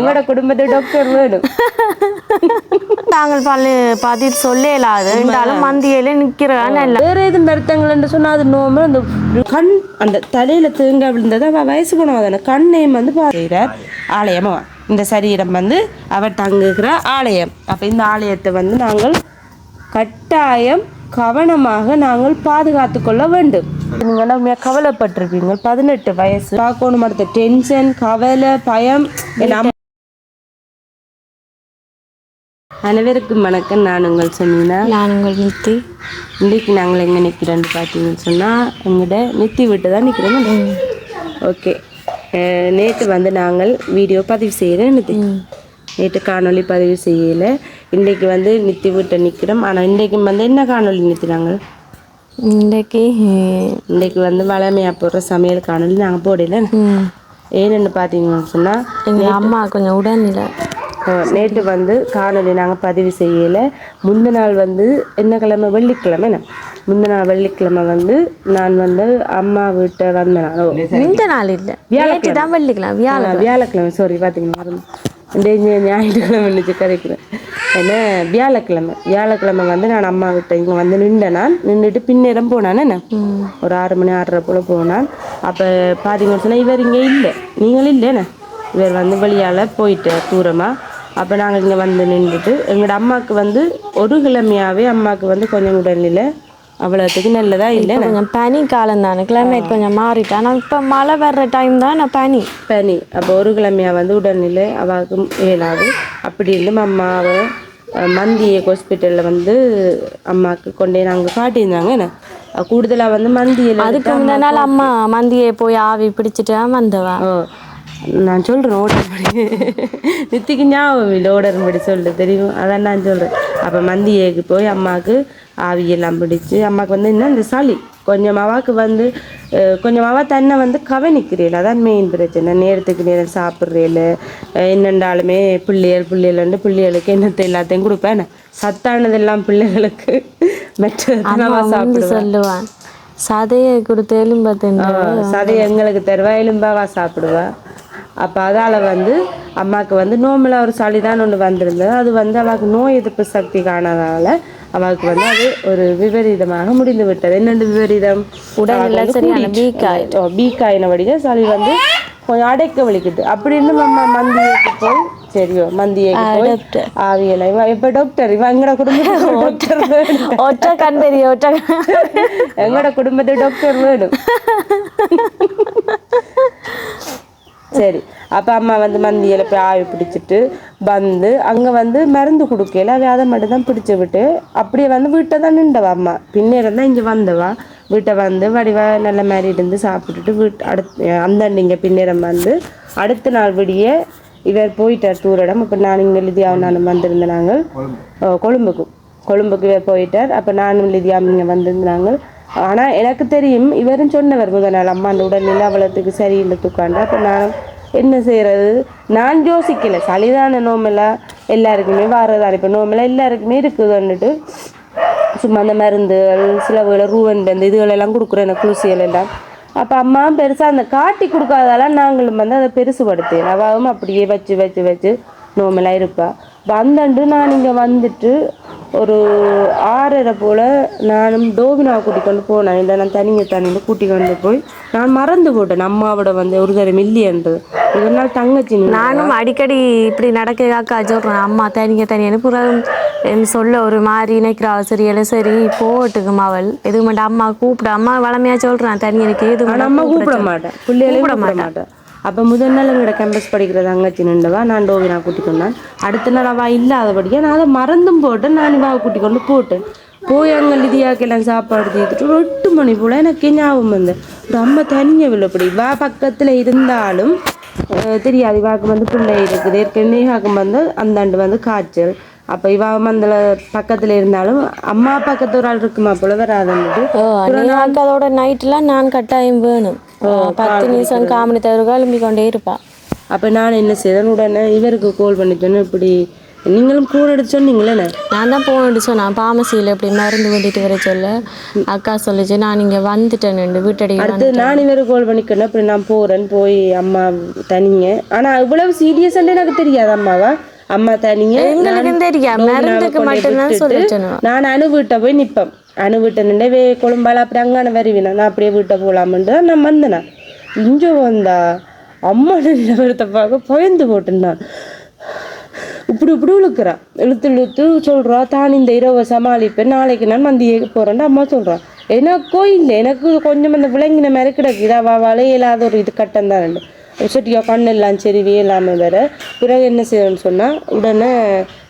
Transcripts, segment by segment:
எங்களோட குடும்பத்து டாக்டர் வேணும். நாங்கள் பல பதில் சொல்ல இயலாது இருந்தாலும் மந்தியில நிக்கிறேன் இல்லை வேற எதுவும் வருத்தங்கள்னு சொன்னா அது நோம்பு அந்த கண் அந்த தலையில தேங்க விழுந்தது. அவ வயசு போனவ தானே கண்ணையும் வந்து பார்க்கிறார் ஆலயமா இந்த சரீரம் வந்து அவர் தங்குகிற ஆலயம். அப்ப இந்த ஆலயத்தை வந்து நாங்கள் கட்டாயம் கவனமாக நாங்கள் பாதுகாத்து கொள்ள வேண்டும். நீங்கள் உண்மையா கவலைப்பட்டிருப்பீங்க? பதினெட்டு வயசு. பார்க்கணும் அடுத்த. டென்ஷன் கவலை பயம் அனைவருக்கும் வணக்கம். நான் உங்கள் சொன்னீங்கன்னா நான் உங்கள் நித்தி. இன்றைக்கு நாங்கள் எங்கே நிற்கிறோன்னு பார்த்தீங்கன்னு சொன்னால் எங்கள்கிட்ட நித்தி விட்டு தான் நிற்கிறோம். ஓகே. நேற்று வந்து நாங்கள் வீடியோ பதிவு செய்கிறேன் நித்தி. நேற்று காணொளி பதிவு செய்யலை. இன்றைக்கு வந்து நித்தி விட்டு நிற்கிறோம். ஆனால் இன்றைக்கும் வந்து என்ன காணொளி நித்தி நாங்கள்? இன்றைக்கு இன்றைக்கு வந்து வளமையாக போடுற சமையல் காணொளி நாங்கள் போடல. ஏன்னு பார்த்தீங்கன்னு சொன்னால் எங்க அம்மா கொஞ்சம் உடல்நிலை நேற்று வந்து காணொளி நாங்கள் பதிவு செய்யலை. முந்தின நாள் வந்து என்ன கிழமை வெள்ளிக்கிழமை? முந்தின நாள் வெள்ளிக்கிழமை வந்து நான் வந்து அம்மா வீட்டை வந்த நாள். இந்த நாள் இல்லை. தான் வெள்ளிக்கலாம் வியாழ வியாழக்கிழமை. சாரி பார்த்தீங்கன்னா ஞாயிற்றுக்கிழமை நினச்சி கதைக்கிறேன். என்ன? வியாழக்கிழமை. வியாழக்கிழமை வந்து நான் அம்மா வீட்டை இங்கே வந்து நின்றேன் நான் நின்றுட்டு பின்னேரம் போனான். என்ன? ஒரு ஆறு மணி ஆறரை போல் போனான். அப்போ பார்த்தீங்கன்னு சொன்னால் இவர் இங்கே இல்லை. நீங்களும் இல்லைண்ணே இவர் வந்து வெளியால் போயிட்டு தூரமாக அப்போ நாங்கள் இங்கே வந்து நின்றுட்டு எங்களோட அம்மாவுக்கு வந்து ஒரு கிழமையாகவே அம்மாவுக்கு வந்து கொஞ்சம் உடல்நிலை அவ்வளோத்துக்கு நல்லதா இல்லை. கொஞ்சம் பனி காலம் தானே கிளைமேட் கொஞ்சம் மாறிட்டு. ஆனால் இப்போ மழை வர்ற டைம் தான் நான் பனி. பனி. அப்போ ஒரு கிழமையாக வந்து உடல்நிலை அவாவுக்கும் இயலாது அப்படி இருந்து அம்மாவை மந்திய ஹாஸ்பிட்டலில் வந்து அம்மாவுக்கு கொண்டே நாங்கள் காட்டியிருந்தாங்க என்ன? கூடுதலாக வந்து மந்தியில் அதுக்கு முந்தின நாள் அம்மா மந்தியை போய் ஆவி பிடிச்சிட்டு வந்தவா? நான் சொல்கிறேன் ஓடர் படி. நித்திக்கு ஞாபகம் இல்லை ஓடர் படி சொல்லு தெரியும்? அதான் நான் சொல்கிறேன் அப்போ மந்தியேக்கு போய் அம்மாவுக்கு ஆவியெல்லாம் பிடிச்சு அம்மாவுக்கு வந்து என்ன இந்த சளி. கொஞ்சம் அவாக்கு வந்து கொஞ்சம் அவா தன்னை வந்து கவனிக்கிறீள் அதான் மெயின் பிரச்சனை. நேரத்துக்கு நேரம் சாப்பிட்றீல என்னென்றாலுமே பிள்ளைகள் பிள்ளைகள் பிள்ளைகளுக்கு என்னத்தை எல்லாத்தையும் கொடுப்பேன். சத்தானதெல்லாம் பிள்ளைகளுக்கு. மற்ற சொல்லுவான் சதையை கொடுத்து எலும்பத்துண்டு சதை எங்களுக்கு தருவா எலும்பாவா சாப்பிடுவா. அப்போ அதால் வந்து அம்மாவுக்கு வந்து நோம்பில் ஒரு சளி தான் ஒன்று வந்திருந்தது. அது வந்து அவளுக்கு நோய் எதிர்ப்பு சக்தி காணாதனால அவளுக்கு வந்து அது ஒரு விபரீதமாக முடிந்து விட்டது. என்னென்று விபரீதம்? உடல்நிலை சரியான வீக் ஆயிட்டு பீக் ஆயினபடியே சளி வந்து கொஞ்சம் அடைக்க வலிக்குது. அப்படின்னு நம்ம மந்தியைக்கு போய் சரியோ மந்தியைக்கு போய் ஆவியலை இப்போ டாக்டர் இவன் எங்கட குடும்பத்துக்கு டாக்டர் ஒற்றை கண் தெரிய ஒற்றை கண். எங்களோட குடும்பத்து டாக்டர் வேணும்? சரி. அப்போ அம்மா வந்து மந்தியில் போய் ஆவி பிடிச்சிட்டு வந்து அங்கே வந்து மருந்து கொடுக்கல அவ அதை மட்டும் தான் பிடிச்சி விட்டு அப்படியே வந்து வீட்டை தான் நின்றவா அம்மா. பின்னேரம் தான் இங்கே வந்தவா. வீட்டை வந்து வடிவா நல்ல மாதிரி இருந்து சாப்பிட்டுட்டு வீட்டு அடுத்து அந்த இங்கே பின்னேரம் வந்து அடுத்த நாள் விடிய இவர் போயிட்டார் தூரிடம். அப்போ நான் இங்கே லிதியாவும் நானும் வந்திருந்தேன் நாங்கள் கொழும்புக்கு. கொழும்புக்கு இவர் போயிட்டார். அப்போ நானும் லிதியாவும் இங்கே வந்திருந்தாங்க ஆனால் எனக்கு தெரியும் இவரும் சொன்னவர் முதல் நாள் அம்மா அந்த உடல்நிலை அவ்வளோத்துக்கு சரியில்லை தூக்காண்டா. அப்போ நான் என்ன செய்கிறது நான் யோசிக்கலை. சளிதான நோமெல்லாம் எல்லாருக்குமே வாரதான் இப்போ நோமெல்லாம் எல்லாருக்குமே இருக்குதுன்னுட்டு சும்மா அந்த மருந்துகள் சில ரூவன் பந்து இதுகளெல்லாம் கொடுக்குறேன் எனக்கு குளிசிகள் எல்லாம். அப்போ அம்மா பெருசாக அந்த காட்டி கொடுக்காதால நாங்களும் வந்து அதை பெருசுபடுத்தேன் அவாவும் அப்படியே வச்சு வச்சு வச்சு நோமெல்லாம் இருப்பாள் வந்தண்டு நான் இங்கே வந்துட்டு ஒரு ஆறரை போல் நானும் டோவினாவை கூட்டி கொண்டு போனேன். இல்லை நான் தனிங்க தனின்னு கூட்டி கொண்டு போய் நான் மறந்து போட்டேன். அம்மாவோட வந்து ஒரு தரம் இல்லையன்றது ஒரு நாள் தங்கச்சி. நானும் அடிக்கடி இப்படி நடக்கிறதாக்கா சொல்கிறேன் அம்மா தனிங்க தனியான பிறகு என் சொல்ல ஒரு மாதிரி நினைக்கிறா. சரியல சரி போட்டுக்கும் அவள். எதுக்கு மாட்டா அம்மா கூப்பிட. அம்மா வளமையா சொல்றான் தனியனுக்கு எது ஆனா அம்மா கூப்பிட மாட்டேன் பிள்ளைகளையும் கூப்பிட மாட்டேன் அப்போ முதல் நாள் எங்களோட கேம்பஸ் படிக்கிற தங்கச்சி நின்றவா. நான் டோவினா கூட்டி கொண்டான். அடுத்த நாள் அவள் இல்லாதபடியா நான் அதை மறந்தும் போட்டேன். நான் இவாவை கூட்டி கொண்டு போட்டேன். போய் அங்கே லிதியாக்கெல்லாம் சாப்பாடு தீர்த்துட்டு ஒரு எட்டு மணி போல் எனக்கு ஞாபகம் வந்து. ஒரு அம்மா தனிய விழுப்படி வா பக்கத்தில் இருந்தாலும் தெரியாது. இவாக்கு வந்து பிள்ளை இருக்குது. ஏற்கனவே இவாக்கு வந்து அந்தாண்டு வந்து காய்ச்சல். அப்போ இவா மந்தல பக்கத்தில் இருந்தாலும் அம்மா பக்கத்து ஒரு ஆள் இருக்குமா போல எனக்கு அதோட நைட்லாம் நான் கட்டாயம் வேணும். பத்து நிமிஷம் காமணி தவிர கிளம்பி கொண்டே இருப்பா. அப்போ நான் என்ன செய்தேன் உடனே இவருக்கு கால் பண்ணி சொன்னேன் இப்படி நீங்களும் கூட எடுத்து சொன்னீங்களே நான் தான் போகணுட்டு சொன்னேன். பாமசியில் இப்படி மருந்து வேண்டிட்டு வர சொல்ல. அக்கா சொல்லிச்சு நான் இங்கே வந்துட்டேன் வீட்டடி அடுத்து நான் இவரு கால் பண்ணிக்கணும் அப்புறம் நான் போறேன் போய் அம்மா தனிங்க. ஆனா இவ்வளவு சீரியஸ் எனக்கு தெரியாது அம்மாவா? அம்மா தனிங்க எங்களுக்கும் தெரியும் மருந்துக்கு மட்டும்தான் சொல்லி சொன்னோம் நான் அணு வீட்டை போய் நிப்பேன். அணு வீட்டை நின்று வே கொழும்பால அப்படி அங்கான வருவினா? நான் அப்படியே வீட்டை போகலாமன்ட்டு தான் நான் வந்தேன். இங்க வந்தா அம்மா நிலவரத்தை பார்க்க பயந்து போட்டேன். நான் இப்படி இப்படி இழுக்கிறா. இழுத்து இழுத்து சொல்றா தான் இந்த இரவை சமாளிப்பேன். நாளைக்கு நான் மந்தியே போறேன்னு அம்மா சொல்றா. எனக்கோ இல்லை. எனக்கு கொஞ்சம் அந்த விளங்கின மாதிரி கிடக்கு. இதாவா வளையலாத ஒரு இது கட்டம் தான். சொட்டியோ கண்ணெல்லாம் சரி வேலாம வேற. பிறகு என்ன செய்யணும்னு சொன்னா உடனே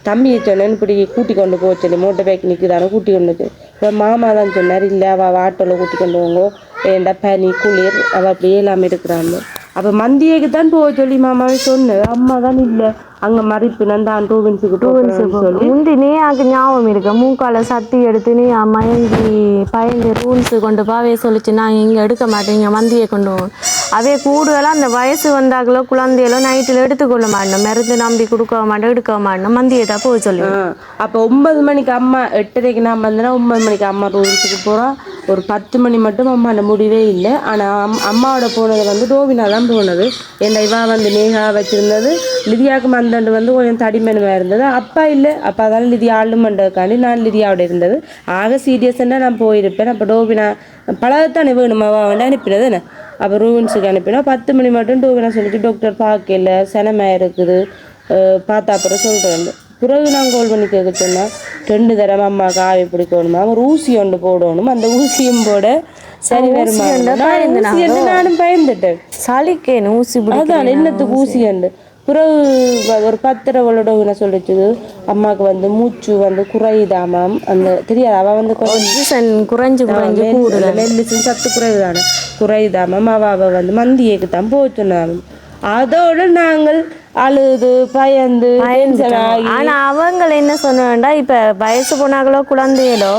தம்பியை சொன்னேன்னு இப்படி கூட்டி கொண்டு போக சொல்லி மூட்டை பேக் நிற்குதானே கூட்டி கொண்டு இப்போ மாமா தான் சொன்னார் இல்லை அவள் ஆட்டோவில் கூட்டி கொண்டு போங்க ஏண்டா பனி குளிர் அவள் அப்படியே இல்லாமல் இருக்கிறாங்க அப்போ மந்தியேக்கு தான் போக சொல்லி மாமாவே சொன்னேன். அம்மா தான் இல்லை அங்கே மறிப்பு நான் டூவின்ஸுக்கு டூவின்ஸுக்கு சொல்லி. முந்தி நீ எனக்கு ஞாபகம் இருக்கு? மூக்கால சத்தி எடுத்து நீ மயங்கி பயந்து ரூல்ஸு கொண்டு பாவே சொல்லிச்சு. நான் இங்கே எடுக்க மாட்டேன் இங்கே மந்தியை கொண்டு போகணும் அதே கூடுதலாக அந்த வயசு வந்தாங்களோ குழந்தைகளோ நைட்டில் எடுத்துக்கொள்ள மாட்டோம் மருந்து நம்பி கொடுக்க மாட்டோம் எடுக்க மாட்டோம். மந்தியை தான் போக சொல்லி அப்போ ஒன்பது மணிக்கு அம்மா எட்டரைக்கு நான் வந்தேன்னா ஒன்பது மணிக்கு அம்மா ரூம்ஸுக்கு போகிறோம் ஒரு பத்து மணி மட்டும் அம்மா அந்த முடிவே இல்லை. ஆனால் அம் அம்மாவோட போனது வந்து டோவினா தான் போனது. என் இவா வந்து நேகா வச்சுருந்தது. லிதியாவுக்கு மந்தண்டு வந்து கொஞ்சம் தடிமனுவாக இருந்தது. அப்பா இல்லை. அப்பா தான் லிதியா ஆளுமன்றதுக்காண்டி நான் லிதியாவோட இருந்தது. ஆக சீரியஸாக நான் போயிருப்பேன். அப்போ டோவினா பழகத்தானே வேணுமாவா வேண்டாம் அனுப்பினது என்ன? அப்போ ரூவின்ஸுக்கு அனுப்பினா பத்து மணி மட்டும் டோவினா சொல்லிட்டு டாக்டர் பார்க்கல சனமாக இருக்குது. பார்த்தா அப்புறம் சொல்கிறேன் பிறகு நான் கோல் பண்ணி கேட்க சொன்னா ரெண்டு தடவை அம்மாவுக்கு ஆவி பிடிக்கணுமா ஒரு ஊசி ஒன்று போடணும். அந்த ஊசியும் போட சரி வருமா? நானும் பயந்துட்டேன். சளிக்கேன்னு ஊசி அதான் என்னத்துக்கு ஊசி என்று பிறகு ஒரு பத்திரவளோட என்ன சொல்லிச்சு அம்மாவுக்கு வந்து மூச்சு வந்து குறையுதாமாம் அந்த தெரியாது. அவ வந்து குறைஞ்சு குறைஞ்சு மெல்லிசன் சத்து குறைவுதானே குறையுதாமாம் அவ அவ வந்து மந்தியேக்கு தான் போச்சுனாம் அதோட நாங்கள் அழுது பயந்து tension ஆகி ஆனா அவங்க என்ன சொன்னா இப்ப வயசு போனாங்களோ குழந்தைகளோ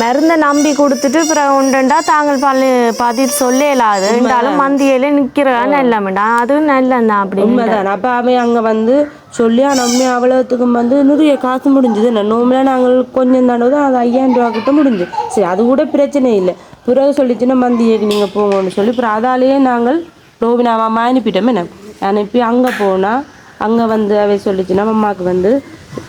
மருந்தை நம்பி கொடுத்துட்டு பிறகு உண்டுண்டா தாங்கள் பல்லு பார்த்துட்டு சொல்ல இயலாது இருந்தாலும் மந்தியில நிக்கிறான்னு இல்லாமண்டா அதுவும் நல்லதான் அப்படி. உண்மைதான். அப்ப அவன் அங்க வந்து சொல்லி உண்மையா அவ்வளோத்துக்கும் வந்து நிறைய காசு முடிஞ்சுது. நோம்பில் நாங்கள் கொஞ்சம் தானே தான் அது ஐயாயிரம் ரூபா கிட்ட முடிஞ்சு. சரி அது கூட பிரச்சனை இல்லை. பிறகு சொல்லிச்சுன்னா மந்தியேக்கு நீங்கள் போங்கன்னு சொல்லி அப்புறம் அதாலேயே நாங்கள் ரோபினாவை அனுப்பிட்டோம். என்ன? அனுப்பி அங்கே போனால் அங்கே வந்து அவை சொல்லிச்சுன்னா அம்மாவுக்கு வந்து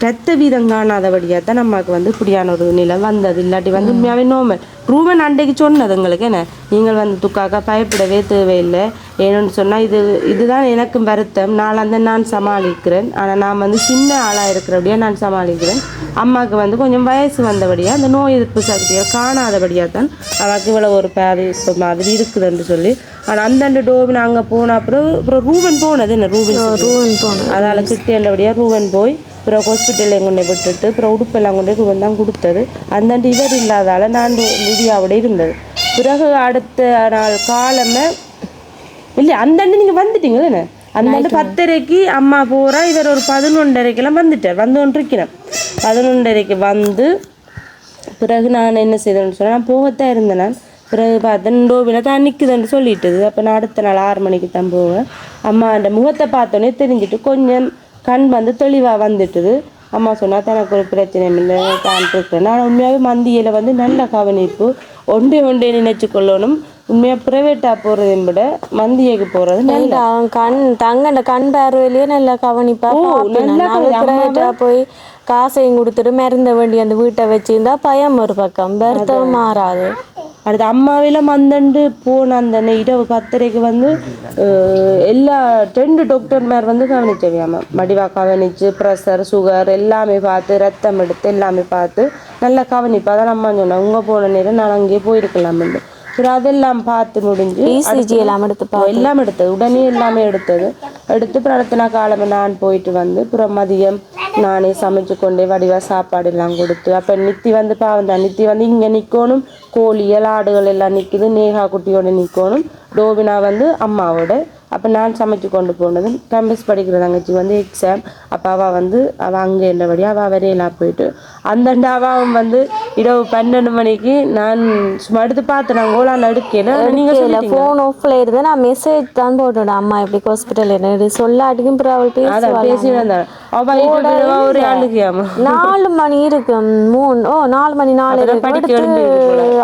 ரத்த வீதம் காணாதபடியாக தான் அம்மாவுக்கு வந்து இப்படியான ஒரு நிலை வந்தது. இல்லாட்டி வந்து உண்மையாகவே நோமல் ரூபன் அன்றைக்கு சொன்னது உங்களுக்கு என்ன? நீங்கள் வந்து துக்காக்கா பயப்படவே தேவையில்லை. ஏன்னு சொன்னால் இது இதுதான் எனக்கும் வருத்தம். நாளாந்த நான் சமாளிக்கிறேன். ஆனால் நான் வந்து சின்ன ஆளாக இருக்கிறபடியாக நான் சமாளிக்கிறேன். அம்மாவுக்கு வந்து கொஞ்சம் வயசு வந்தபடியாக அந்த நோய் எதிர்ப்பு சக்தியை காணாதபடியாக தான் அவருக்கு இவ்வளோ ஒரு பாதிப்பு மாதிரி இருக்குதுன்னு சொல்லி ஆனால் அந்தண்டு டோபின் அங்கே போன அப்புறம் அப்புறம் ரூபன் போனது என்ன? ரூபன் ரூவன் போகணும் அதால் கிட்டேண்டபடியாக ரூவன் போய் அப்புறம் ஹாஸ்பிட்டலில் கொண்டு விட்டுட்டு அப்புறம் உடுப்பெல்லாம் கொண்டு தான் கொடுத்தது. அந்தாண்டு இவர் இல்லாதால நான் லிதியாவோட இருந்தது. பிறகு அடுத்த நாள் காலமே இல்லை அந்தாண்டு நீங்கள் வந்துட்டீங்களே என்ன அந்தாண்டு பத்தரைக்கு அம்மா போகிறா இவர் ஒரு பதினொன்றரைக்கெல்லாம் வந்துட்டார் வந்து கொண்டிருக்கிறேன் பதினொன்றரைக்கு வந்து பிறகு நான் என்ன செய்தேன்னு சொன்னால் நான் போகத்தான் இருந்தேன் நான். பிறகு பார்த்தேன் டோபில தான் நிற்குதுன்னு சொல்லிட்டுது. அப்போ நான் அடுத்த நாள் ஆறு மணிக்கு தான் போவேன். அம்மா அந்த முகத்தை பார்த்தோன்னே தெரிஞ்சுட்டு கொஞ்சம் கண் வந்து தெளிவாக வந்துட்டுது. அம்மா சொன்னா தனக்கு ஒரு பிரச்சனையும் இல்லை தான் இருக்கிறேன். நான் உண்மையாகவே மந்தியில் வந்து நல்ல கவனிப்பு ஒன்றே ஒன்றே நினைச்சு கொள்ளணும். உண்மையாக ப்ரைவேட்டாக போகிறதை விட மந்தியைக்கு போகிறது நல்ல. கண் தங்கண்ட கண் பார்வையிலேயே நல்லா கவனிப்பா. நல்லா போய் காசையும் கொடுத்துட்டு மருந்த வேண்டி அந்த வீட்டை வச்சிருந்தா பயம் ஒரு பக்கம். வருத்தம் மாறாது. அடுத்து அம்மாவில மந்தண்டு போன அந்த இரவு பத்தரைக்கு வந்து எல்லா ரெண்டு டாக்டர் மேர் வந்து கவனிச்சவையாம மடிவா கவனிச்சு ப்ரெஷர் சுகர் எல்லாமே பார்த்து ரத்தம் எடுத்து எல்லாமே பார்த்து நல்லா கவனிப்பு. அதான் அம்மா சொன்னேன் உங்க போன நேரம் நான் அங்கேயே போயிருக்கலாம்னு சரி அதெல்லாம் பார்த்து முடிஞ்சு எல்லாம் எடுத்து எல்லாம் எடுத்தது. உடனே எல்லாமே எடுத்தது. எடுத்து அப்புறம் அடுத்த நாள் காலமே நான் போயிட்டு வந்து அப்புறம் மதியம் நானே சமைச்சு கொண்டே வடிவா சாப்பாடு எல்லாம் கொடுத்து அப்போ நித்தி வந்து பாவம் தான் நித்தி வந்து இங்கே நிற்கணும் கோழிகள் ஆடுகள் எல்லாம் நிற்கிது நேகா குட்டியோட நிற்கணும் டோவினா வந்து அம்மாவோட அப்போ நான் சமைச்சு கொண்டு போனதும் கேம்பஸ் படிக்கிற தங்கச்சி வந்து எக்ஸாம் அப்போ அவள் வந்து அவள் அங்கே என்றபடி அவள் வரையலாம் போயிட்டு அந்தண்ட அவன் வந்து இரவு பன்னெண்டு மணிக்கு நான் சும்மா எடுத்து பார்த்தேன் நான் கோலால் எடுக்கல நீங்கள் ஃபோன் ஆஃப்ல இருந்து நான் மெசேஜ் தான் போட்டுவிட்டேன் அம்மா இப்படி ஹாஸ்பிட்டல் இது சொல்லாட்டிக்கும் அவள் பேசுவாள் பேசி வந்தான் ஒரு நாலு மணி இருக்கு மூணு ஓ நாலு மணி நாலு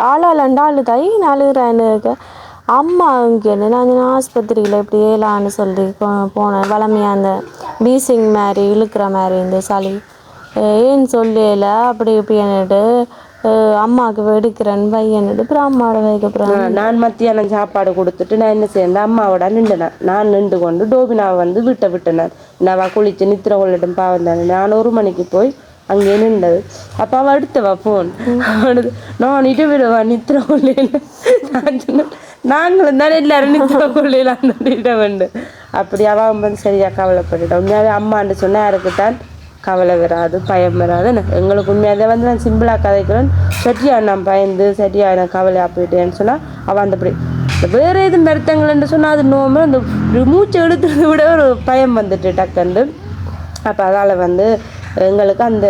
ஆளாலண்டு ஆளு தாய் நாலுகிறான்னு இருக்கு அம்மா இங்கே நான் ஆஸ்பத்திரியில் இப்படி ஏலான்னு சொல்லி போனேன். வளமையாக அந்த பீசிங் மாதிரி இழுக்கிற மாதிரி இந்த சளி. ஏன்னு சொல்லல? அப்படி இப்படின்னுட்டு அஹ் அம்மாவுக்கு வெடிக்கிறேன்னு பையன்னுட்டு அப்புறம் அம்மாவோட வைக்க அப்புறம் ஆ, நான் மத்தியானம் சாப்பாடு கொடுத்துட்டு நான் என்ன செய்யணும் அம்மாவோட நின்றுனேன். நான் நின்று கொண்டு டோபினாவை வந்து வீட்டை விட்டேன் நான் குளிச்சு நித்திர கொள்ளட்டும் பாவம் தானே. நான் ஒரு மணிக்கு போய் அங்கே நின்றது. அப்போ அவள் எடுத்தவா ஃபோன் நான் இட்டு விடுவா நித்திர கொள்ளையில நான் சொன்னேன் நாங்களும் தானே எல்லாரும் நித்திர அந்த இடம் வந்து. அப்படி அவன் வந்து சரியாக கவலைப்பட்டுட்டோம் உண்மையாகவே அம்மான்னு சொன்னா யாருக்குத்தான் கவலை வராது பயம் வராது. எங்களுக்கு உண்மையாகவே வந்து நான் சிம்பிளாக கதைக்கிறேன். சரியா நான் பயந்து சரியாக நான் கவலையாக போயிட்டேன்னு சொன்னால் அவள் அந்த வேறு எதுவும் மருத்தங்கள்னு சொன்னால் அது நோம்பு அந்த ஒரு மூச்சை எடுத்துறதை விட ஒரு பயம் வந்துட்டு டக்குண்டு அப்போ அதால் வந்து எங்களுக்கு அந்த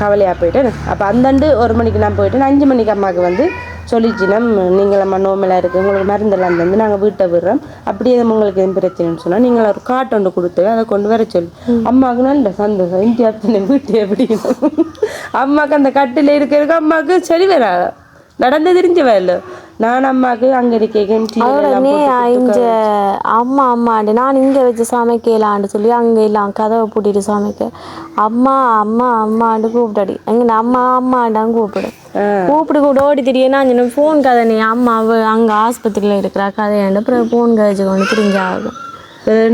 கவலையாக போயிட்டேன். அப்போ அந்தாண்டு ஒரு மணிக்கு நான் போயிட்டேன். அஞ்சு மணிக்கு அம்மாவுக்கு வந்து சொல்லிச்சினம் நீங்கள் நம்ம நோமெல்லாம் இருக்குது உங்களுக்கு மருந்தெல்லாம் தந்து நாங்கள் வீட்டை விடுறோம். அப்படியே உங்களுக்கு எதுவும் பிரச்சனைன்னு சொன்னால் நீங்கள் ஒரு காட்டு ஒன்று கொடுத்து அதை கொண்டு வர சொல்லி. அம்மாவுக்கு நல்ல சந்தோஷம். இந்தியா வீட்டு எப்படின்னு அம்மாவுக்கு அந்த கட்டில் இருக்கிறதுக்கு அம்மாவுக்கு சரி வராது? நடந்து தெரிஞ்சவ இல்லை நான் அம்மாவுக்கு அங்கே இருக்கேன் இங்க அம்மா அம்மாண்டு நான் இங்க வச்சு சமைக்கலான்னு சொல்லி அங்க எல்லாம் கதவை பூட்டிட்டு சமைக்க. அம்மா அம்மா அம்மாண்டு கூப்பிட்டாடி. எங்க அம்மா அம்மாண்டான் கூப்பிடு. கூப்பிட்டு கூட ஓடி திடீர்னு நான் ஃபோன் கதை நீ அம்மா அவ அங்க ஆஸ்பத்திரியில இருக்கிறா கதையாண்டு அப்புறம் ஃபோன் கதைச்சு கொண்டு திரிஞ்சாகும் பிறகு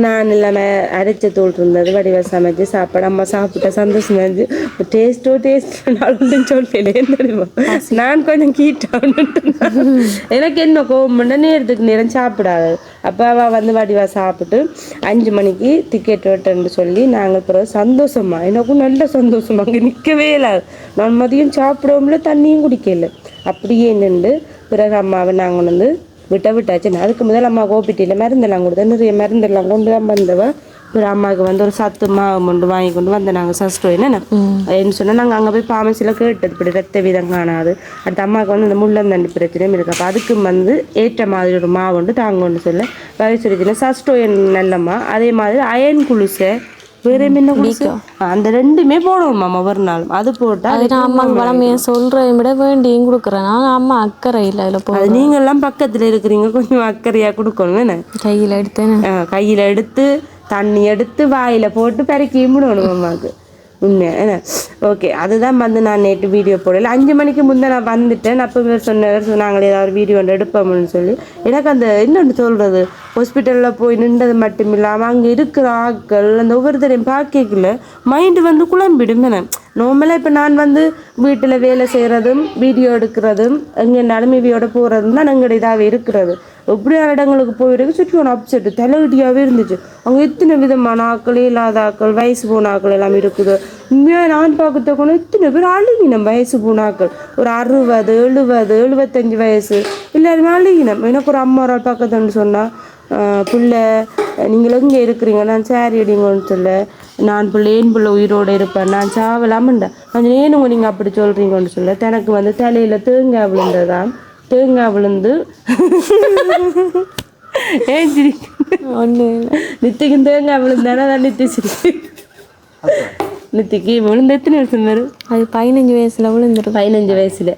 நான் இல்லாமல் அரைச்ச தோல் இருந்தது வடிவ சமைச்சு சாப்பாடு. அம்மா சாப்பிட்ட சந்தோஷம் இருந்துச்சு. டேஸ்ட்டோ டேஸ்ட் நாளும் சொல்லலேன் தெரியுமா? நான் கொஞ்சம் கீட்டான்னு எனக்கு என்ன கோவம் நேரத்துக்கு நேரம் சாப்பிடாது. அப்போ அவள் வந்து வடிவா சாப்பிட்டு அஞ்சு மணிக்கு டிக்கெட் விட்டுன்னு சொல்லி நாங்கள் பிறகு சந்தோஷமா. எனக்கும் நல்ல சந்தோஷமா. அங்கே நிற்கவே இல்லை. நான் மதியம் சாப்பிடவும்ல தண்ணியும் குடிக்கல. அப்படியே நின்று பிறகு அம்மாவை நாங்கள் வந்து விட்ட விட்டாச்சு அதுக்கு முதல்ல அம்மா கோபிட்டியில் மருந்தெல்லாம் கொடுத்தா நிறைய மருந்தெல்லாம் கொண்டு தான் வந்தவன் ஒரு அம்மாவுக்கு வந்து ஒரு சத்து மாவு கொண்டு வாங்கி கொண்டு வந்த நாங்கள் சஸ்டோ என்ன என்ன சொன்னால் நாங்கள் அங்கே போய் பாமசியில் கேட்டது. இப்படி ரத்த விதம் காணாது. அடுத்த அம்மாவுக்கு வந்து இந்த முள்ளந்தண்டு பிரச்சனையும் இருக்கு. அப்போ அதுக்கு வந்து ஏற்ற மாதிரி ஒரு மாவு உண்டு தாங்கன்னு சொல்ல. வயசு சஸ்டோ நல்லம்மா. அதே மாதிரி அயன் குளிசை வேற என்ன அந்த ரெண்டுமே போடணும் ஒவ்வொரு நாளும் அது போட்டால் அது நான் அம்மாவுக்கு வளமையை சொல்றதை விட வேண்டியும் கொடுக்குறேன். நான் அம்மா அக்கறை இல்லை அதில் போ அது நீங்கெல்லாம் பக்கத்தில் இருக்கிறீங்க கொஞ்சம் அக்கறையாக கொடுக்கணும் என்ன? கையில் எடுத்தேன்னு ஆ, கையில எடுத்து தண்ணி எடுத்து வாயில போட்டு பெருக்கி விடணும் அம்மாவுக்கு உண்மையா? என்ன? ஓகே அதுதான் வந்து நான் நேற்று வீடியோ போடல. அஞ்சு மணிக்கு முந்தை நான் வந்துட்டேன். அப்போ இவர் சொன்னவர் சொன்னாங்களே ஏதாவது வீடியோ ஒன்று எடுப்போம்னு சொல்லி. எனக்கு அந்த என்னென்னு சொல்கிறது ஹாஸ்பிட்டலில் போய் நின்றது மட்டும் இல்லாமல் அங்கே இருக்கிற ஆட்கள் அந்த ஒவ்வொருத்தரையும் பார்க்கல மைண்டு வந்து குழம்பிடும் என்ன? நார்மலாக இப்போ நான் வந்து வீட்டில் வேலை செய்கிறதும் வீடியோ எடுக்கிறதும் எங்கே இவையோட போகிறதும் தான் எங்களோட இதாகவே இருக்கிறது. எப்படியான இடங்களுக்கு போயிருக்கு? சுற்றி ஒன்று அப்செட்டு தலைவட்டியாகவே இருந்துச்சு. அங்கே எத்தனை விதமான ஆட்கள் இல்லாத ஆக்கள் வயசு போன ஆட்கள் எல்லாம் இருக்குது. உண்மையாக நான் பார்க்கத்த கொண்டு இத்தனை பேர் அழுகினம் வயசு போன ஒரு அறுபது எழுபது எழுபத்தஞ்சு வயசு. எல்லாருமே அழுகினம். எனக்கு ஒரு அம்மா ஒரு பக்கத்துன்னு சொன்னால் பிள்ளை நீங்கள் எங்கே இருக்கிறீங்க நான் சாரி அடிங்கன்னு சொல்ல. நான் பிள்ளை என் பிள்ளை உயிரோடு இருப்பேன்? நான் சாவலாமண்டா கொஞ்சம் ஏனுங்க நீங்கள் அப்படி சொல்கிறீங்கன்னு சொல்ல தனக்கு வந்து தலையில் தேங்காய் விழுந்ததாம் தேங்காய் விழுந்து ஏன் ஒன்று நித்திக்கு தேங்காய் விழுந்தானா? தான் நித்தி சிரி நித்திக்கு விழுந்து எத்தனை வருஷம் வரும் அது பதினஞ்சு வயசுல விழுந்துருக்கு பதினஞ்சு வயசுல.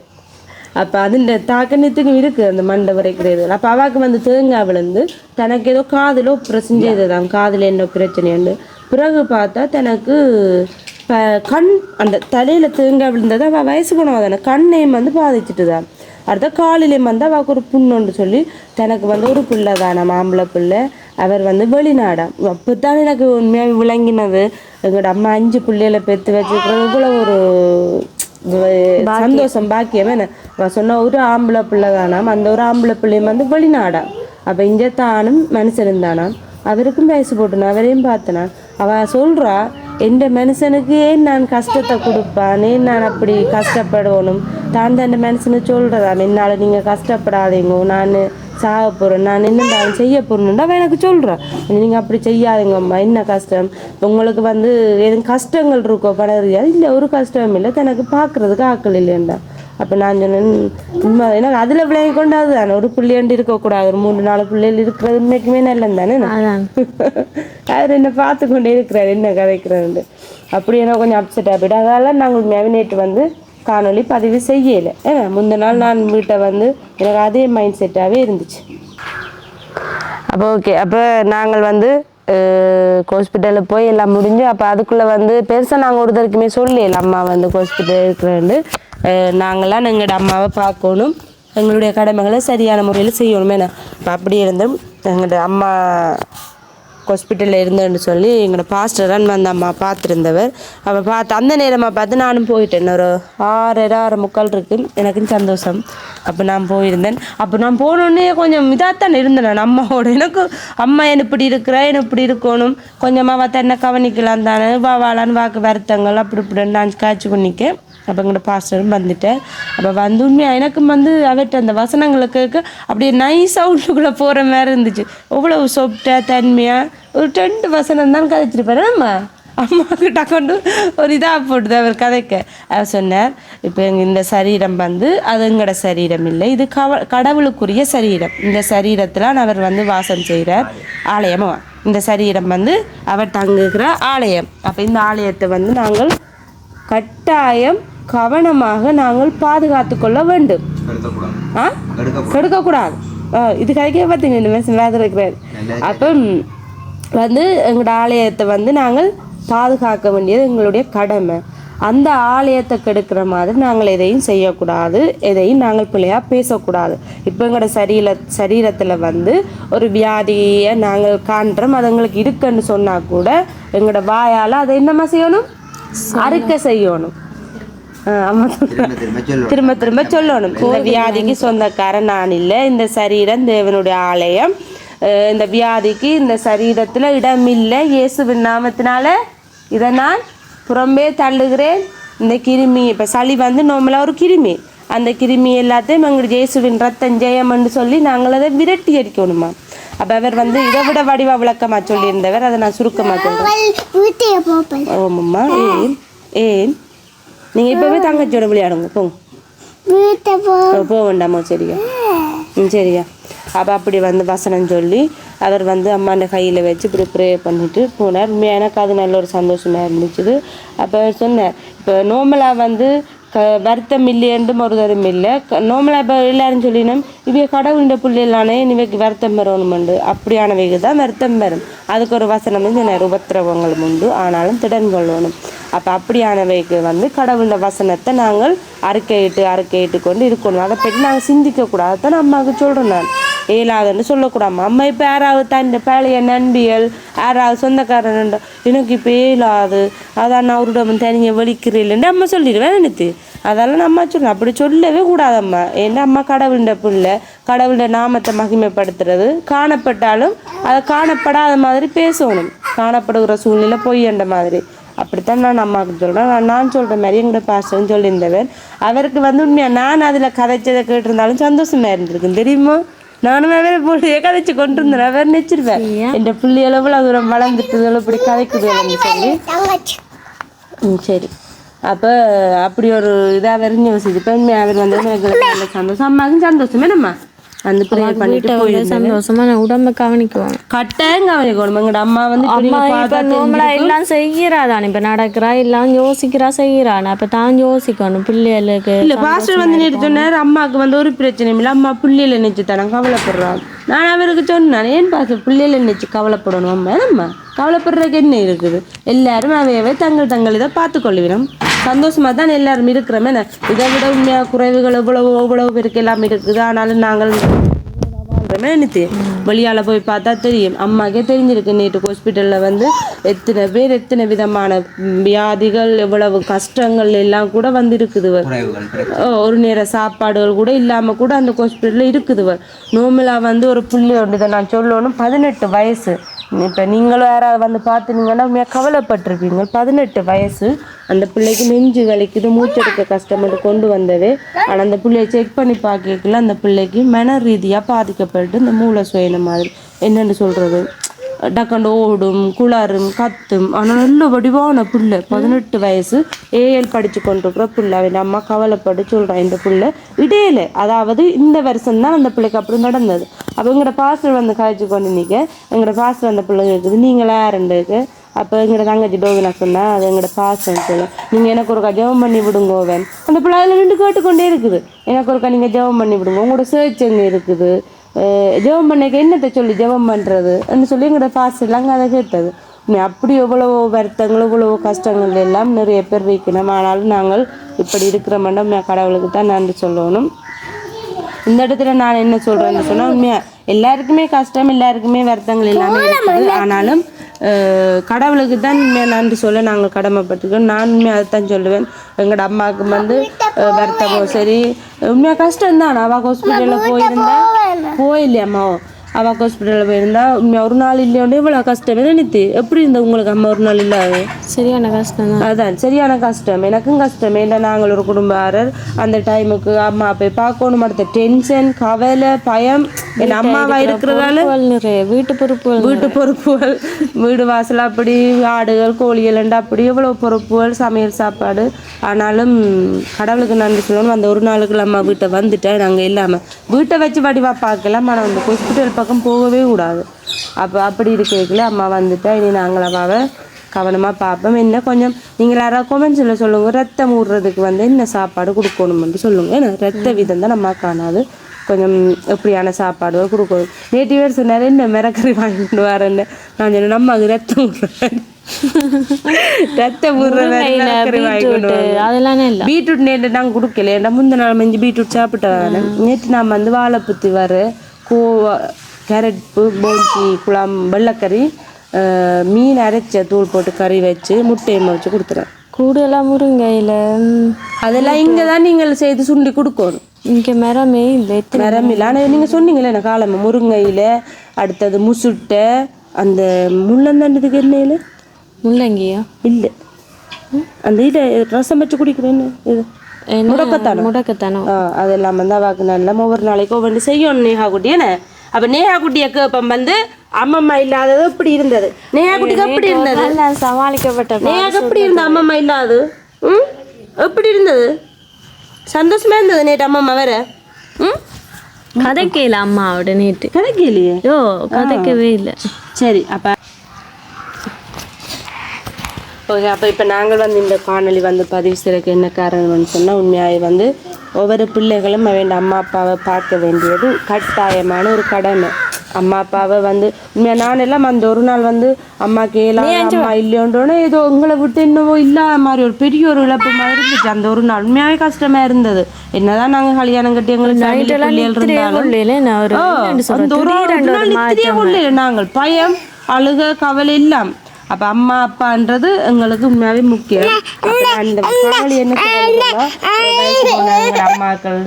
அப்போ அதில் தாக்கணித்துக்கும் இருக்குது அந்த மண்டை வரைக்கிறது அப்போ அவாக்கு வந்து தேங்காய் விழுந்து தனக்கு ஏதோ காதில் ஆப்ரேஷன் செய்ததாம். காதில் என்ன பிரச்சனைன்னு பிறகு பார்த்தா தனக்கு ப கண் அந்த தலையில் தேங்காய் விழுந்தது. அவள் வயசு போனவ தானே கண்ணையும் வந்து பாதிச்சுட்டுதான் அடுத்த காலிலையும் வந்து அவாக்கு ஒரு புண்ணுன்னு சொல்லி தனக்கு வந்து ஒரு பிள்ளை தானே மாம்பழை பிள்ளை. அவர் வந்து வெளிநாடாம் அப்போ தான் எனக்கு உண்மையாக விளங்கினது. எங்களோட அம்மா அஞ்சு பிள்ளைகளை பெற்று வச்சுக்கிறது இவ்வளோ ஒரு சந்தோஷம் பாக்கியம் என்ன? சொன்ன ஒரு ஆம்பளை பிள்ளை தானாம் அந்த ஒரு ஆம்பளை பிள்ளையும் வந்து வெளிநாடாம் அப்ப இங்க தானும் மனுஷனும் தானாம். அவருக்கும் வயசு போட்டுனா அவரையும் பார்த்தனா அவள் சொல்கிறா எந்த மனுஷனுக்கு ஏன் நான் கஷ்டத்தை கொடுப்பான்? ஏன் நான் அப்படி கஷ்டப்படணும்? தான் தான் மனுஷனு சொல்கிறதா என்னால் நீங்கள் கஷ்டப்படாதீங்க. நான் சாக போகிறேன் நான் என்னென்ன செய்ய போகிறேன்டா அவன் எனக்கு சொல்கிறேன் நீங்கள் அப்படி செய்யாதீங்கம்மா. என்ன கஷ்டம்? உங்களுக்கு வந்து எதுவும் கஷ்டங்கள் இருக்கோ? படறியா இல்லை ஒரு கஷ்டமும் இல்லை. தனக்கு பார்க்குறதுக்கு ஆக்கள் இல்லைண்டா அப்போ நான் சொன்னேன் உண்மை எனக்கு அதில் விளையாடி கொண்டாது தானே. ஒரு பிள்ளையாண்டு இருக்கக்கூடாது. ஒரு மூணு நாலு பிள்ளைகள் இருக்கிறது உண்மைக்குமே நல்லது தானே? அவர் என்ன பார்த்து கொண்டே இருக்கிறார் என்ன கதைக்கிறாரு அப்படி எனக்கு கொஞ்சம் அப்செட் ஆகிட்டு அதனால நாங்கள் நேற்று வந்து காணொளி பதிவு செய்யலை. ஏன்னா முந்தின நாள் நான் வீட்டை வந்து எனக்கு அதே மைண்ட் செட்டாகவே இருந்துச்சு. அப்போ ஓகே அப்போ நாங்கள் வந்து ஹாஸ்பிட்டலில் போய் எல்லாம் முடிஞ்சு அப்போ அதுக்குள்ளே வந்து பெருசாக நாங்கள் ஒருத்தருக்குமே சொல்லல. அம்மா வந்து ஹாஸ்பிட்டல் இருக்கிறேன்னு நாங்களாம் எங்களோட அம்மாவை பார்க்கணும். எங்களுடைய கடமைகளை சரியான முறையில் செய்யணும் என்ன அப்படி இருந்தும் எங்களோட அம்மா ஹாஸ்பிட்டலில் இருந்தேன்னு சொல்லி எங்களோட பாஸ்டரான் வந்த அம்மா பார்த்துருந்தவர். அப்போ பார்த்து அந்த நேரமாக பார்த்து நானும் போயிட்டேன். ஒரு ஆறரை ஆறு முக்கால் இருக்கு. எனக்கும் சந்தோஷம். அப்போ நான் போயிருந்தேன். அப்போ நான் போனோடனே கொஞ்சம் இதாகத்தான் இருந்தேன் நான். அம்மாவோட எனக்கு அம்மா என்ன இப்படி இருக்கிறா? என்ன இப்படி இருக்கணும்? கொஞ்சமாக பார்த்தா என்ன கவனிக்கலாம் தானே? வா வாழான்னு வாக்கு வருத்தங்கள் அப்படி இப்படின்னு நான் காய்ச்சி பண்ணிக்க அப்போ எங்களோட பாஸ்டரும் வந்துட்டேன் அப்போ வந்து உண்மையாக எனக்கும் வந்து அவர்கிட்ட அந்த வசனங்களை கேட்க அப்படியே நைஸ் அவுட்டுக்குள்ளே போகிற மாதிரி இருந்துச்சு. அவ்வளவு சொப்டா தன்மையாக ஒரு ரெண்டு வசனம் தான் கதைச்சிருப்பேன் அம்மா அம்மாவுக்கு டக்கொண்டு ஒரு இதாக போட்டுது அவர் கதைக்க. அவர் சொன்னார் இப்போ எங்கள் இந்த சரீரம் வந்து அது எங்களோட சரீரம் இல்லை. இது கவ கடவுளுக்குரிய சரீரம். இந்த சரீரத்தில் அவர் வந்து வாசம் செய்கிறார். ஆலயமா இந்த சரீரம் வந்து அவர் தங்குகிற ஆலயம். அப்போ இந்த ஆலயத்தை வந்து நாங்கள் கட்டாயம் கவனமாக நாங்கள் பாதுகாத்து கொள்ள வேண்டும். ஆ? கெடுக்கக்கூடாது. ஆ, இது கதைக்கே பார்த்தீங்க இந்த மேசம் வேதம் இருக்கிறார் அப்போ வந்து எங்களோட ஆலயத்தை வந்து நாங்கள் பாதுகாக்க வேண்டியது எங்களுடைய கடமை. அந்த ஆலயத்தை கெடுக்கிற மாதிரி நாங்கள் எதையும் செய்யக்கூடாது. எதையும் நாங்கள் பிள்ளையா பேசக்கூடாது. இப்போ எங்களோட சரீர சரீரத்தில் வந்து ஒரு வியாதியை நாங்கள் காண்றோம் அது எங்களுக்கு இருக்குன்னு சொன்னால் கூட எங்களோட வாயால் அதை என்னம்மா செய்யணும். அறுக்க செய்யணும். திரும்ப திரும்ப சொல்லணும். இந்த வியாதிக்கு சொந்தக்காரன் நான் இல்லை. இந்த சரீரம் தேவனுடைய ஆலயம். இந்த வியாதிக்கு இந்த சரீரத்தில் இடம் இல்லை. இயேசுவின் நாமத்தினால இதை நான் புறம்பே தள்ளுகிறேன். இந்த கிருமி இப்போ சளி வந்து நார்மலாக ஒரு கிருமி. அந்த கிருமி எல்லாத்தையும் எங்களுக்கு இயேசுவின் ரத்தம் ஜெயம்னு சொல்லி நாங்கள் அதை விரட்டி அடிக்கணுமா? அப்போ அவர் வந்து இதை விட வடிவ விளக்கமாக சொல்லியிருந்தவர். அதை நான் சுருக்கமாக சொல்கிறேன் ஆமாம்மா. ஏன்? ஏன்? நீங்கள் இப்போவே தங்கச்சியோட விளையாடுங்க போங்க போக வேண்டாமா சரியா? ம் சரியா. அப்போ அப்படி வந்து வசனம் சொல்லி அவர் வந்து அம்மாண்ட கையில் வச்சு இப்படி ப்ரே பண்ணிட்டு போனார். எனக்கு அது நல்ல ஒரு சந்தோஷமாக இருந்துச்சு. அப்போ சொன்னார் இப்போ நோமலாக வந்து வருத்தம் இல்லையென்றும் ஒரு தரம் இல்லை. நோமலாக இப்போ எல்லாரும் சொல்லினோம் இவைய கடவுளின் பிள்ளைகளானே இவைக்கு வருத்தம் வரணுமெண்டு அப்படியானவைக்கு தான் வருத்தம் வரும். அதுக்கு ஒரு வசனம் வந்து நிறைய உபத்திரவங்களும் உண்டு. ஆனாலும் திடன் கொள்ளணும் அப்போ அப்படியானவைக்கு வந்து கடவுளோட வசனத்தை நாங்கள் அறிக்கையிட்டு அறிக்கையிட்டு கொண்டு இருக்கணும். அதை பற்றி நாங்கள் சிந்திக்கக்கூடாது. தான் அம்மாவுக்கு சொல்கிறோம் நான். இயலாதுன்னு சொல்லக்கூடாது. அம்மா இப்போ யாராவது தன் பழைய நண்பியல் யாராவது சொந்தக்காரன் எனக்கு இப்போ இயலாது அதான் நான் அவரிடம் தனியாக வலிக்கிறேன் அம்மா சொல்லிடுவேன் எனக்கு. அதெல்லாம் நம்ம சொல்லணும் அப்படி சொல்லவே கூடாது அம்மா ஏன்னா அம்மா கடவுளுடைய பிள்ளை கடவுளோட நாமத்தை மகிமைப்படுத்துறது. காணப்பட்டாலும் அதை காணப்படாத மாதிரி பேசணும். காணப்படுகிற சூழ்நிலை பொய்யண்ட மாதிரி. அப்படித்தான் நான் அம்மாவுக்கு சொல்கிறேன் நான் நான் சொல்கிற மாதிரி எங்களோட பாஸ்டர்னு சொல்லியிருந்தவர். அவருக்கு வந்து உண்மையாக நான் அதில் கதைச்சதை கேட்டிருந்தாலும் சந்தோஷமாக இருந்திருக்கும். தெரியுமா? நானும் அவரை போட்டு கதைச்சு கொண்டு இருந்தேன் அவர் நினைச்சிருவேன் என் பிள்ளைகள் எவ்வளோ தூரம் வளர்ந்துட்டு இப்படி கதைக்குதுன்னு சொல்லி. ம் சரி. அப்போ அப்படி ஒரு இதாக வெறிஞ்சு யோசிச்சு உண்மையாக அவர் வந்து எனக்கு சந்தோஷம். அம்மாவுக்கும் சந்தோஷமே நம்ம வந்து ப்ரேயர் பண்ணிட்டு போயிருந்தேன் சந்தோஷமா நான் உடம்ப கவனிக்குவாங்க கட்டாயம் கவனிக்கணும். எங்களோட அம்மா வந்து அம்மா இப்ப நோம்பலா எல்லாம் செய்கிறா தானே. இப்ப நடக்கிறா எல்லாம் யோசிக்கிறா செய்யறான் அப்ப தான் யோசிக்கணும் பிள்ளைகளுக்கு இல்ல பாஸ்டர் வந்து நேற்று சொன்னார் அம்மாவுக்கு வந்து ஒரு பிரச்சனையும் இல்லை. அம்மா பிள்ளையில நினைச்சு தரேன் கவலைப்படுறான். நான் அவருக்கு சொன்னேன் ஏன் பாஸ்டர் பிள்ளையில நினைச்சு கவலைப்படணும்? அம்மா அம்மா கவலைப்படுறதுக்கு என்ன இருக்குது? எல்லாரும் அவையவே தங்கள் தங்கள் இதை பார்த்து கொள்ளுவினோம் சந்தோஷமா தான் எல்லாரும் இருக்கிறோமே என்ன? இதை விட உண்மையா குறைவுகள் எவ்வளவு எவ்வளவு பேருக்கு எல்லாம் இருக்குது. ஆனாலும் நாங்கள் நினைத்து. வெளியால போய் பார்த்தா தெரியும். அம்மாக்கே தெரிஞ்சிருக்கு. நேற்று ஹாஸ்பிட்டல்ல வந்து எத்தனை பேர் எத்தனை விதமான வியாதிகள் எவ்வளவு கஷ்டங்கள் எல்லாம் கூட வந்து இருக்குது ஒரு நேர சாப்பாடுகள் கூட இல்லாம கூட அந்த ஹாஸ்பிட்டல்ல இருக்குது நோமலா வந்து ஒரு புள்ளி ஒன்று இதை நான் சொல்லணும். பதினெட்டு வயசு. இப்போ நீங்களும் யாராவது வந்து பார்த்துனீங்கன்னா உண்மையாக கவலைப்பட்டிருப்பீங்க. பதினெட்டு வயசு அந்த பிள்ளைக்கு நெஞ்சு வலிக்குது மூச்செடுக்க கஷ்டப்பட்டு கொண்டு வந்தது. ஆனால் அந்த பிள்ளைய செக் பண்ணி பார்க்கல அந்த பிள்ளைக்கு மன ரீதியாக பாதிக்கப்பட்டு இந்த மூளை சுயன மாதிரி. என்னென்னு சொல்கிறது டக்கண்டு ஓடும் குளறும் கத்தும். ஆனால் நல்ல வடிவான புள்ள. பதினெட்டு வயசு ஏஎல் படித்து கொண்டிருக்கிற புள்ள. அவன் அம்மா கவலைப்பட்டு சொல்கிறான் இந்த புள்ள இடையில அதாவது இந்த வருஷம் தான் அந்த பிள்ளைக்கு அப்படி நடந்தது. அப்போ எங்களோட பாஸ்டர் வந்து காய்ச்சி கொண்டு நிற்க எங்களோட பாஸ்டர் அந்த பிள்ளை இருக்குது நீங்களா யாருண்டுக்கு அப்போ எங்களோட தங்கச்சி டோவினா சொன்னால் அது எங்களோட பாசம் சொல்ல. நீங்கள் எனக்கு ஒருக்கா ஜெபம் பண்ணி விடுங்கோவேன் அந்த பிள்ளை அதில் நின்று கேட்டுக்கொண்டே இருக்குது. எனக்கு ஒருக்கா நீங்கள் ஜெபம் பண்ணி விடுங்க உங்களோட சேர்ச் எங்கே இருக்குது? ஜெபம் பண்ணிக்க என்னத்தை சொல்லி ஜெபம் பண்ணுறது சொல்லி எங்களோட பாஸ்டர்லாம் அதை கேட்டது. அப்படி எவ்வளவோ வருத்தங்கள் இவ்வளவோ கஷ்டங்கள் எல்லாம் நிறைய பேர் வைக்கணும் ஆனாலும் நாங்கள் இப்படி இருக்கிற மண்டம் கடவுளுக்கு தான் நன்றி சொல்லணும். இந்த இடத்துல நான் என்ன சொல்றேன்னு சொன்னா உண்மையா எல்லாருக்குமே கஷ்டம் எல்லாருக்குமே வருத்தங்கள் எல்லாமே இருக்குது. ஆனாலும் கடவுளுக்கு தான் உண்மையா நன்றி சொல்ல நாங்கள் கடமைப்பட்டிருக்கோம். நான் உண்மையாக அதைத்தான் சொல்லுவேன். எங்களோட அம்மாவுக்கு வந்து வருத்தமோ சரி. உண்மையாக கஷ்டம் தான் அவள் ஹாஸ்பிட்டலில் போயிருந்தா કોયલામાં அவள் ஹாஸ்பிட்டலில் போயிருந்தா ஒரு நாள் இல்லையோண்டே இவ்வளோ கஷ்டம். நினைத்து எப்படி இருந்த உங்களுக்கு அம்மா ஒரு நாள் இல்லாத? சரியான கஷ்டம் தான். அதான் சரியான கஷ்டம். எனக்கும் கஷ்டம். இல்லை நாங்கள் ஒரு குடும்பாரர் அந்த டைமுக்கு அம்மா போய் பார்க்கணும். அடுத்த டென்ஷன் கவலை பயம். என் அம்மாவா இருக்கிறதால? வீட்டு பொறுப்புகள் வீட்டு பொறுப்புகள். வீடு வாசல் அப்படி ஆடுகள் கோழிகள் அப்படி எவ்வளோ பொறுப்புகள் சமையல் சாப்பாடு. ஆனாலும் கடவுளுக்கு நன்றி சொல்லணும் அந்த ஒரு நாளுக்கு அம்மா வீட்டை வந்துட்டேன் நாங்கள் இல்லாமல் வீட்டை வச்சு வடிவா பார்க்கலாம் ஆனால் அந்த ஹாஸ்பிட்டல் பக்கம் போகவே கூடாது. அப்போ அப்படி இருக்கல அம்மா வந்துட்டா இனி நாங்கள் அம்மாவை கவனமாக பார்ப்போம். என்ன கொஞ்சம் நீங்கள் யாராவது கொமெண்ட்ஸில் சொல்லுங்கள் ரத்தம் ஊடுறதுக்கு வந்து என்ன சாப்பாடு கொடுக்கணும்னு சொல்லுங்கள் ஏன்னா ரத்த விதம் தான் நம்ம காணாது. கொஞ்சம் எப்படியான சாப்பாடு கொடுக்கணும். நேற்று பேர் சொன்னார் என்ன மிரக்கறி வாங்கிட்டு வரேன்னு. நான் சொன்னேன் நம்ம அது ரத்தம் ஊடுறேன் ரத்தம் பீட்ரூட் நேற்று நாங்கள் கொடுக்கல ஏன்டா முந்தின நாள் மஞ்சள் பீட்ரூட் சாப்பிட்டேன் நேற்று நான் வந்து வாழைப்புத்தி வர கோ கேரட் போஞ்சி குழாம் வெள்ளைக்கறி மீன் அரைச்ச தூள் போட்டு கறி வச்சு முட்டையை வச்சு கொடுத்துறேன். கூடுதலாக முருங்கையில் அதெல்லாம் இங்கே தான் நீங்கள் செய்து சுண்டி கொடுக்கணும். இங்கே மரமே இல்லை நரம்பில் ஆனால் நீங்கள் சொன்னீங்களே எனக்கு காலமை முருங்கையில் அடுத்தது முசுட்டை அந்த முள்ளந்தண்டுக்கு எண்ணெயில் முள்ளங்கியா? இல்லை. அந்த இதை ரசம் வச்சு குடிக்கிறேன்னு இது? முடக்கத்தானம். ஆ அதெல்லாம் வந்து அவாக்கு நல்ல ஒவ்வொரு நாளைக்கு ஒவ்வொன்று செய்யணும் குட்டி என்ன? அப்போ நேஹா குட்டியை கேட்பம் வந்து அம்மம்மா இல்லாதது எப்படி இருந்தது? நேஹா குட்டிக்கு எப்படி இருந்தது? சமாளிக்கப்பட்ட நேஹாக்கு எப்படி இருந்த அம்மம்மா இல்லாது? ம்? எப்படி இருந்தது? சந்தோஷமா இருந்தது நேற்று அம்மம்மா வேற? ம்? கதை கேளு அம்மாவோட நேற்று கிடைக்கலையே யோ கதைக்கவே இல்லை. சரி அப்போ ஓகே அப்போ இப்போ நாங்கள் வந்து இந்த காணொளி வந்து பதிவு செய்யறதுக்கு என்ன காரணம்னு சொன்னால் உண்மையாக வந்து ஒவ்வொரு பிள்ளைகளும் அவன் அம்மா அப்பாவை பார்க்க வேண்டியது கட்டாயமான ஒரு கடமை. அம்மா அப்பாவை வந்து உண்மையாக நான் எல்லாம் அந்த ஒரு நாள் வந்து அம்மா கேளா அம்மா இல்லையோன்றோன்னே ஏதோ உங்களை விட்டு என்னவோ இல்லாத மாதிரி ஒரு பெரிய ஒரு இழப்பு மாதிரி இருந்துச்சு. அந்த ஒரு நாள் உண்மையாகவே கஷ்டமா இருந்தது. என்னதான் நாங்கள் கல்யாணம் கட்டி எங்களுக்கு நாங்கள் பயம் அழுக கவலை எல்லாம். அப்ப அம்மா அப்பான்றது எங்களுக்கு உண்மையாவே முக்கியம். இந்த காவலி என்ன எங்க அம்மாக்கள்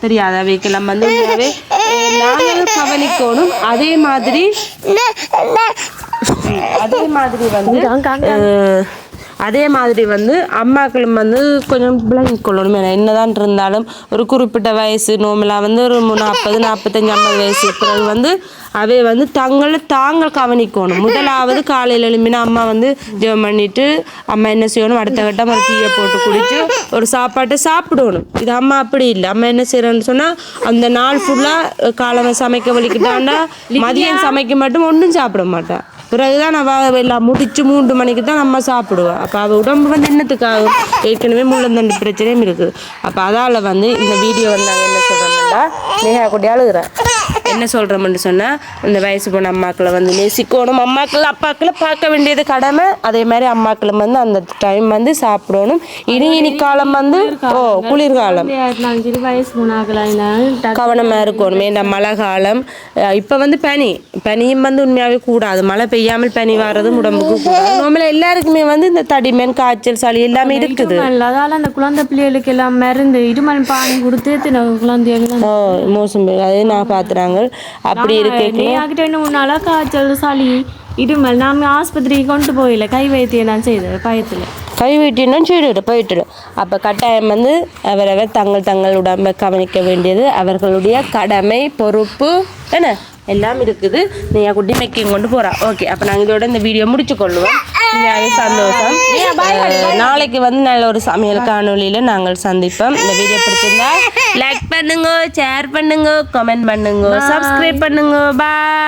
தெரியாத அவைக்கெல்லாம் வந்து உண்மையாவே அஹ், நாங்கள் கவனிக்கணும். அதே மாதிரி அதே மாதிரி வந்து அதே மாதிரி வந்து அம்மாக்களும் வந்து கொஞ்சம் விளங்கிக் கொள்ளணும் என்னதான் இருந்தாலும் ஒரு குறிப்பிட்ட வயசு நோமலாக வந்து ஒரு நாற்பது நாற்பத்தஞ்சு ஐம்பது வயசு பிறகு வந்து அவை வந்து தங்களை தாங்கள் கவனிக்கணும். முதலாவது காலையில் எழும்பினா அம்மா வந்து ஜெபம் பண்ணிட்டு அம்மா என்ன செய்யணும்? அடுத்த கட்டம் ஒரு டீயை போட்டு குடிச்சு ஒரு சாப்பாட்டை சாப்பிடணும். இது அம்மா அப்படி இல்லை. அம்மா என்ன செய்யறேன்னு சொன்னா அந்த நாள் ஃபுல்லாக காலமை சமைக்க வலிக்கிட்டாண்டா மதியம் சமைக்க மட்டும் ஒன்றும் சாப்பிட மாட்டான் பிறகுதான் அவள் எல்லாம் முடிச்சு மூன்று மணிக்கு தான் நம்ம சாப்பிடுவோம் அப்போ அவள் உடம்பு வந்து என்னத்துக்காகும் ஏற்கனவே முள்ளந்தண்டு பிரச்சனையும் இருக்குது. அப்போ அதால் வந்து இந்த வீடியோ வந்து நாங்கள் என்ன சொல்கிறோம்னா நேஹா குட்டி அழுகுறேன் என்ன சொல்கிறோம்னு சொன்னால் இந்த வயசு போன அம்மாக்களை வந்து நேசிக்கணும். அம்மாக்கள் அப்பாக்களை பார்க்க வேண்டியது கடமை. அதே மாதிரி அம்மாக்களும் வந்து அந்த டைம் வந்து சாப்பிடணும். இனி இனி காலம் வந்து ஓ குளிர்காலம். கவனமாக இருக்கணும். ஏன்னா மழை காலம் இப்போ வந்து பனி. பனியும் வந்து உண்மையாகவே கூடாது மழை பெய்யாமல் பனி வர்றதும் உடம்புக்கு கூடாது நம்மள எல்லாருக்குமே வந்து இந்த தடிமன் காய்ச்சல் சளி எல்லாமே இருக்குது. அதால அந்த குழந்தை பிள்ளைகளுக்கு எல்லாம் மருந்து இருமல் பானி கொடுத்து குழந்தைகளுக்கு ஓ மோசம் அதே நான் பார்த்துறாங்க அப்படி இருக்கு நாளா காய்ச்சல் சளி இருமல் நாம் ஆஸ்பத்திரிக்கு கொண்டு போயில கை வைத்தியம் நான் செய்தது பயத்தில். கை வீட்டினும் சீடு போயிட்டு அப்போ கட்டாயம் வந்து அவரவர் தங்கள் தங்கள் உடம்பை கவனிக்க வேண்டியது அவர்களுடைய கடமை பொறுப்பு என்ன? எல்லாம் இருக்குது. நீங்க குட்டி மேக்கிங் கொண்டு போறா. ஓகே அப்போ நாங்கள் இதோட இந்த வீடியோ முடிச்சு கொள்ளுவோம் சந்தோஷம். நாளைக்கு வந்து நல்ல ஒரு சமையல் காணொளியில நாங்கள் சந்திப்போம். இந்த வீடியோ பிடிச்சிருந்தா லைக் பண்ணுங்க ஷேர் பண்ணுங்க கமெண்ட் பண்ணுங்க சப்ஸ்கிரைப் பண்ணுங்க. பாய்